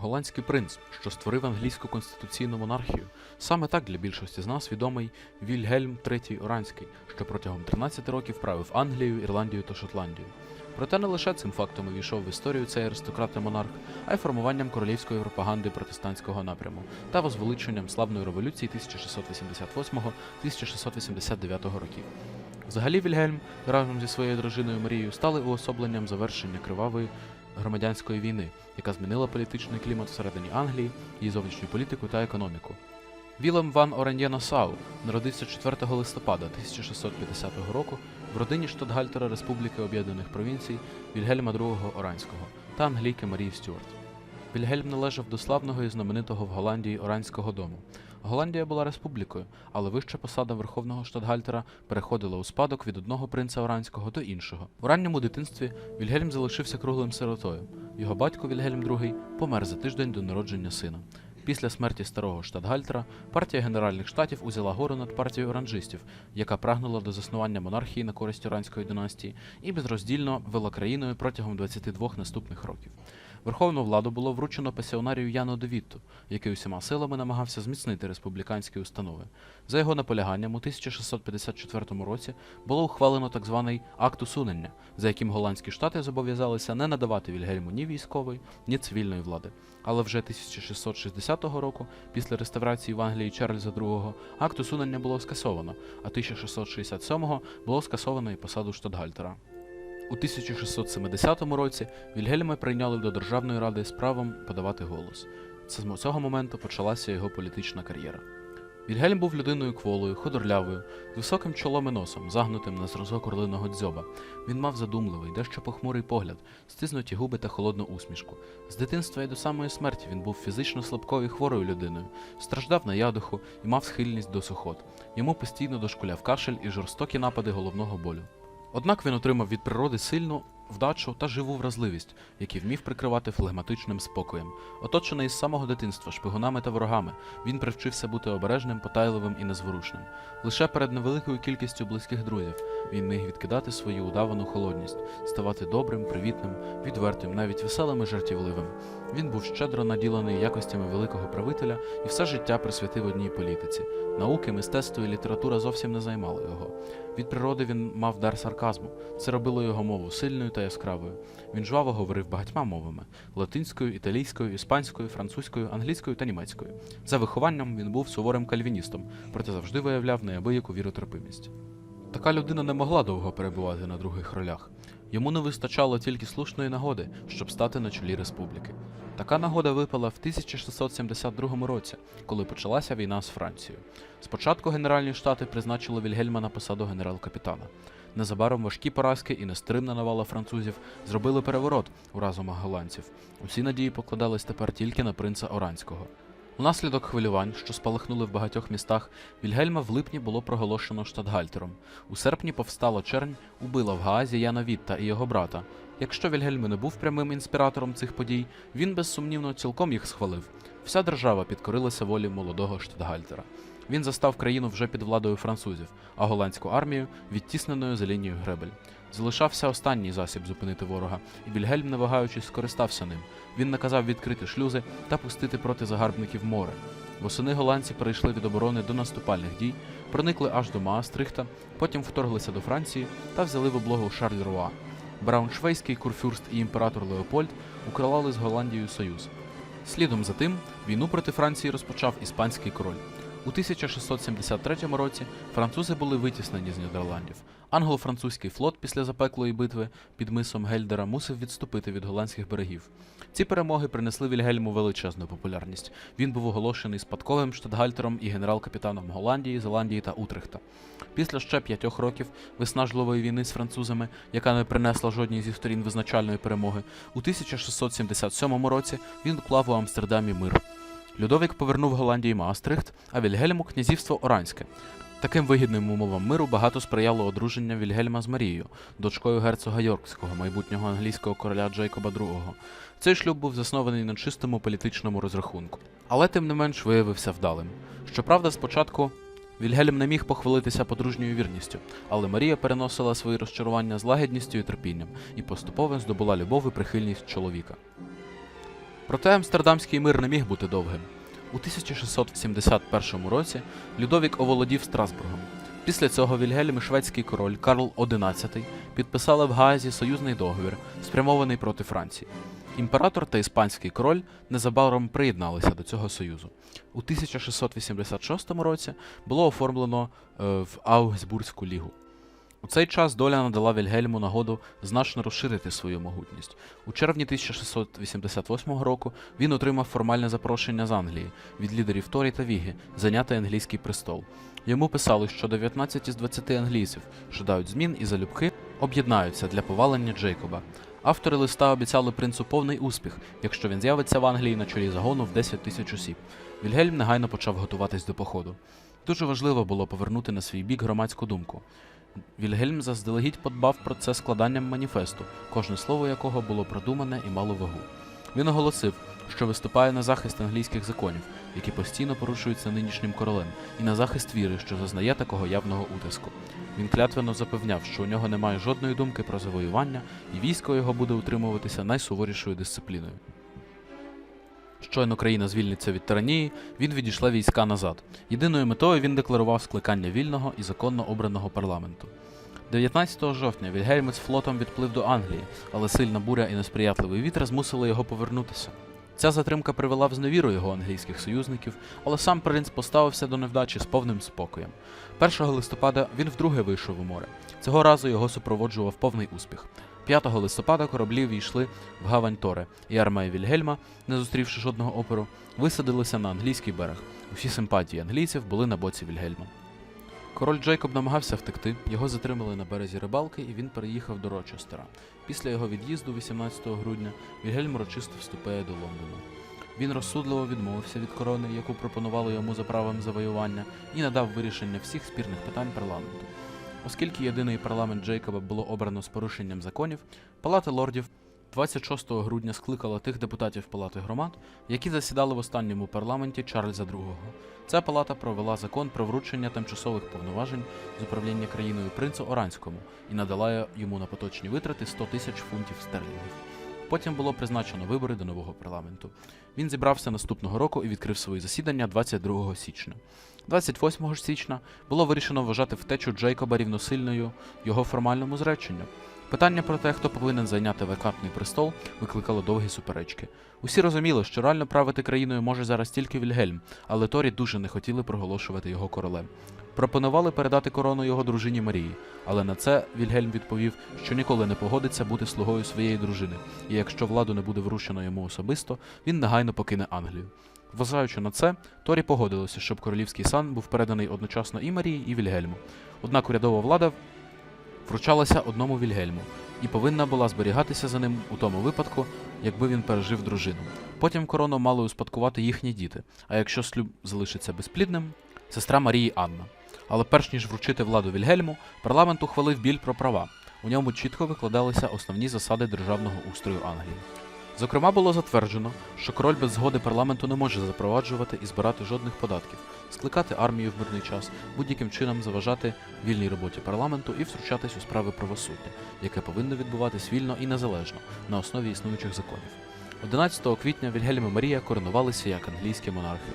Голландський принц, що створив англійську конституційну монархію. Саме так для більшості з нас відомий Вільгельм III Оранський, що протягом 13 років правив Англією, Ірландією та Шотландією. Проте не лише цим фактом увійшов в історію цей аристократ та монарх, а й формуванням королівської пропаганди протестантського напряму та возвеличенням славної революції 1688-1689 років. Взагалі Вільгельм разом зі своєю дружиною Марією стали уособленням завершення кривавої громадянської війни, яка змінила політичний клімат всередині Англії, її зовнішню політику та економіку. Вілем Ван Оран'є Насау народився 4 листопада 1650 року в родині штатгальтера Республіки Об'єднаних Провінцій Вільгельма II Оранського та англійки Марії Стюарт. Вільгельм належав до славного і знаменитого в Голландії Оранського дому. Голландія була республікою, але вища посада верховного штатгальтера переходила у спадок від одного принца Оранського до іншого. У ранньому дитинстві Вільгельм залишився круглим сиротою. Його батько Вільгельм II помер за тиждень до народження сина. Після смерті старого штатгальтера партія Генеральних штатів узяла гору над партією оранжистів, яка прагнула до заснування монархії на користь Оранської династії і безроздільно вела країною протягом 22 наступних років. Верховну владу було вручено пасіонарію Яну Девітту, який усіма силами намагався зміцнити республіканські установи. За його наполяганням, у 1654 році було ухвалено так званий акт усунення, за яким голландські штати зобов'язалися не надавати Вільгельму ні військової, ні цивільної влади. Але вже 1660 року, після реставрації в Англії Чарльза II, акт усунення було скасовано, а 1667 було скасовано і посаду штатгальтера. У 1670 році Вільгельма прийняли до Державної ради з правом подавати голос. Це з цього моменту почалася його політична кар'єра. Вільгельм був людиною кволою, худорлявою, з високим чолом і носом, загнутим на зразок орлиного дзьоба. Він мав задумливий, дещо похмурий погляд, стиснуті губи та холодну усмішку. З дитинства і до самої смерті він був фізично слабкою і хворою людиною, страждав на ядуху і мав схильність до сухот. Йому постійно дошкуляв кашель і жорстокі напади головного болю. Однак він отримав від природи сильну вдачу та живу вразливість, які вмів прикривати флегматичним спокоєм. Оточений з самого дитинства шпигунами та ворогами, він привчився бути обережним, потайливим і незворушним. Лише перед невеликою кількістю близьких друзів він міг відкидати свою удавану холодність, ставати добрим, привітним, відвертим, навіть веселим і жартівливим. Він був щедро наділений якостями великого правителя і все життя присвятив одній політиці. Науки, мистецтво і література зовсім не займали його. Від природи він мав дар сарказму. Це робило його мову сильною та яскравою. Він жваво говорив багатьма мовами: латинською, італійською, іспанською, французькою, англійською та німецькою. За вихованням він був суворим кальвіністом, проте завжди виявляв неабияку віротерпимість. Така людина не могла довго перебувати на других ролях. Йому не вистачало тільки слушної нагоди, щоб стати на чолі республіки. Така нагода випала в 1672 році, коли почалася війна з Францією. Спочатку Генеральні штати призначили Вільгельма на посаду генерал-капітана. Незабаром важкі поразки і нестримна навала французів зробили переворот у разумах голландців. Усі надії покладались тепер тільки на принца Оранського. Унаслідок хвилювань, що спалахнули в багатьох містах, Вільгельма в липні було проголошено штатгальтером. У серпні повстала чернь, убила в Гаазі Яна Вітта і його брата. Якщо Вільгельм не був прямим інспіратором цих подій, він безсумнівно цілком їх схвалив. Вся держава підкорилася волі молодого штатгальтера. Він застав країну вже під владою французів, а голландську армію відтісненою за лінією гребель. Залишався останній засіб зупинити ворога, і Вільгельм, не вагаючись, скористався ним. Він наказав відкрити шлюзи та пустити проти загарбників море. Восени голландці перейшли від оборони до наступальних дій, проникли аж до Маастрихта, потім вторглися до Франції та взяли в облогу Шарль-Руа. Брауншвейський курфюрст і імператор Леопольд укривали з Голландією союз. Слідом за тим війну проти Франції розпочав іспанський король. У 1673 році французи були витіснені з Нідерландів. Англо-французький флот після запеклої битви під мисом Гельдера мусив відступити від голландських берегів. Ці перемоги принесли Вільгельму величезну популярність. Він був оголошений спадковим штатгальтером і генерал-капітаном Голландії, Зеландії та Утрехта. Після ще п'ятьох років виснажливої війни з французами, яка не принесла жодній зі сторін визначальної перемоги, у 1677 році він уклав у Амстердамі мир. Людовік повернув Голландії Маастрихт, а Вільгельму князівство Оранське. Таким вигідним умовам миру багато сприяло одруження Вільгельма з Марією, дочкою герцога Йоркського, майбутнього англійського короля Джейкоба II. Цей шлюб був заснований на чистому політичному розрахунку, але тим не менш виявився вдалим. Щоправда, спочатку Вільгельм не міг похвалитися подружньою вірністю, але Марія переносила свої розчарування з лагідністю і терпінням і поступово здобула любов і прихильність чоловіка. Проте Амстердамський мир не міг бути довгим. У 1671 році Людовік оволодів Страсбургом. Після цього Вільгельм і шведський король Карл XI підписали в Гаазі союзний договір, спрямований проти Франції. Імператор та іспанський король незабаром приєдналися до цього союзу. У 1686 році було оформлено е, в Аугсбурзьку лігу. У цей час доля надала Вільгельму нагоду значно розширити свою могутність. У червні 1688 року він отримав формальне запрошення з Англії від лідерів Торі та Віги зайняти англійський престол. Йому писали, що 19 із 20 англійців жадають змін і залюбки об'єднаються для повалення Джейкоба. Автори листа обіцяли принцу повний успіх, якщо він з'явиться в Англії на чолі загону в 10 тисяч осіб. Вільгельм негайно почав готуватись до походу. Дуже важливо було повернути на свій бік громадську думку. Вільгельм заздалегідь подбав про це складанням маніфесту, кожне слово якого було продумане і мало вагу. Він оголосив, що виступає на захист англійських законів, які постійно порушуються нинішнім королем, і на захист віри, що зазнає такого явного утиску. Він клятвенно запевняв, що у нього немає жодної думки про завоювання, і військо його буде утримуватися найсуворішою дисципліною. Щойно країна звільниться від тиранії, він відійшла війська назад. Єдиною метою він декларував скликання вільного і законно обраного парламенту. 19 жовтня Вільгельм з флотом відплив до Англії, але сильна буря і несприятливий вітер змусили його повернутися. Ця затримка привела в зневіру його англійських союзників, але сам принц поставився до невдачі з повним спокоєм. 1 листопада він вдруге вийшов у море. Цього разу його супроводжував повний успіх. 5 листопада кораблі війшли в гавань Торе, і армія Вільгельма, не зустрівши жодного опору, висадилася на англійський берег. Усі симпатії англійців були на боці Вільгельма. Король Джейкоб намагався втекти, його затримали на березі рибалки, і він переїхав до Рочестера. Після його від'їзду, 18 грудня, Вільгельм урочисто вступає до Лондона. Він розсудливо відмовився від корони, яку пропонували йому за правом завоювання, і надав вирішення всіх спірних питань парламенту. Оскільки єдиний парламент Джейкоба було обрано з порушенням законів, Палата лордів 26 грудня скликала тих депутатів Палати громад, які засідали в останньому парламенті Чарльза II. Ця палата провела закон про вручення тимчасових повноважень з управління країною принцу Оранському і надала йому на поточні витрати 100 тисяч фунтів стерлінгів. Потім було призначено вибори до нового парламенту. Він зібрався наступного року і відкрив свої засідання 22 січня. 28 ж січня було вирішено вважати втечу Джейкоба рівносильною його формальному зреченню. Питання про те, хто повинен зайняти вакантний престол, викликало довгі суперечки. Усі розуміли, що реально правити країною може зараз тільки Вільгельм, але Торі дуже не хотіли проголошувати його королем. Пропонували передати корону його дружині Марії, але на це Вільгельм відповів, що ніколи не погодиться бути слугою своєї дружини, і якщо владу не буде вручено йому особисто, він негайно покине Англію. Вважаючи на це, Торі погодилося, щоб королівський сан був переданий одночасно і Марії, і Вільгельму. Однак урядова влада вручалася одному Вільгельму і повинна була зберігатися за ним у тому випадку, якби він пережив дружину. Потім корону мали успадкувати їхні діти, а якщо слюб залишиться безплідним, сестра Марії Анна. Але перш ніж вручити владу Вільгельму, парламент ухвалив біль про права. У ньому чітко викладалися основні засади державного устрою Англії. Зокрема, було затверджено, що король без згоди парламенту не може запроваджувати і збирати жодних податків, скликати армію в мирний час, будь-яким чином заважати вільній роботі парламенту і втручатись у справи правосуддя, яке повинно відбуватись вільно і незалежно на основі існуючих законів. 11 квітня Вільгельм і Марія коронувалися як англійські монархи.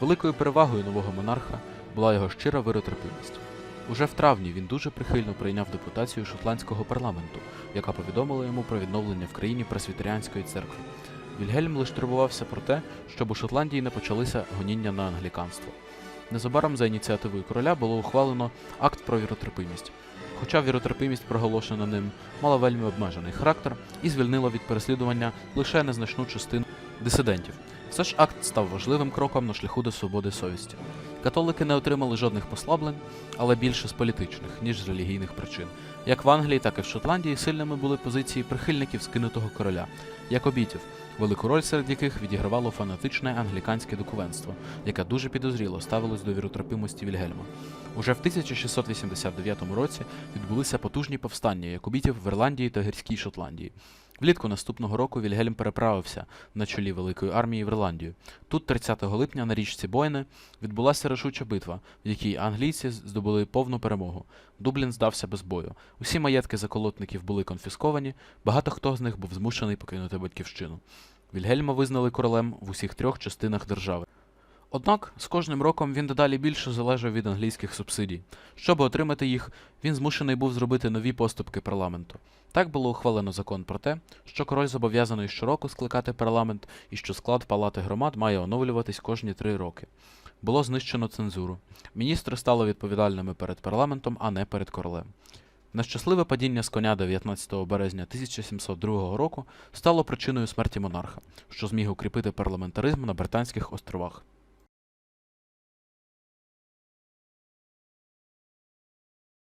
Великою перевагою нового монарха була його щира виротерпимість. Уже в травні він дуже прихильно прийняв депутацію шотландського парламенту, яка повідомила йому про відновлення в країні пресвітеріанської церкви. Вільгельм лише турбувався про те, щоб у Шотландії не почалися гоніння на англіканство. Незабаром за ініціативою короля було ухвалено акт про віротерпимість. Хоча віротерпимість, проголошена ним, мала вельми обмежений характер і звільнила від переслідування лише незначну частину дисидентів. Все ж акт став важливим кроком на шляху до свободи совісті. Католики не отримали жодних послаблень, але більше з політичних, ніж з релігійних причин. Як в Англії, так і в Шотландії сильними були позиції прихильників скинутого короля, якобітів, велику роль серед яких відігравало фанатичне англіканське духовенство, яке дуже підозріло ставилось до віротерпимості Вільгельма. Уже в 1689 році відбулися потужні повстання якобітів в Ірландії та Гірській Шотландії. Влітку наступного року Вільгельм переправився на чолі великої армії в Ірландію. Тут, 30 липня, на річці Бойне відбулася рішуча битва, в якій англійці здобули повну перемогу. Дублін здався без бою. Усі маєтки заколотників були конфісковані, багато хто з них був змушений покинути батьківщину. Вільгельма визнали королем в усіх трьох частинах держави. Однак з кожним роком він дедалі більше залежав від англійських субсидій. Щоб отримати їх, він змушений був зробити нові поступки парламенту. Так було ухвалено закон про те, що король зобов'язаний щороку скликати парламент і що склад палати громад має оновлюватись кожні три роки. Було знищено цензуру. Міністри стали відповідальними перед парламентом, а не перед королем. Нещасливе падіння з коня 19 березня 1702 року стало причиною смерті монарха, що зміг укріпити парламентаризм на Британських островах.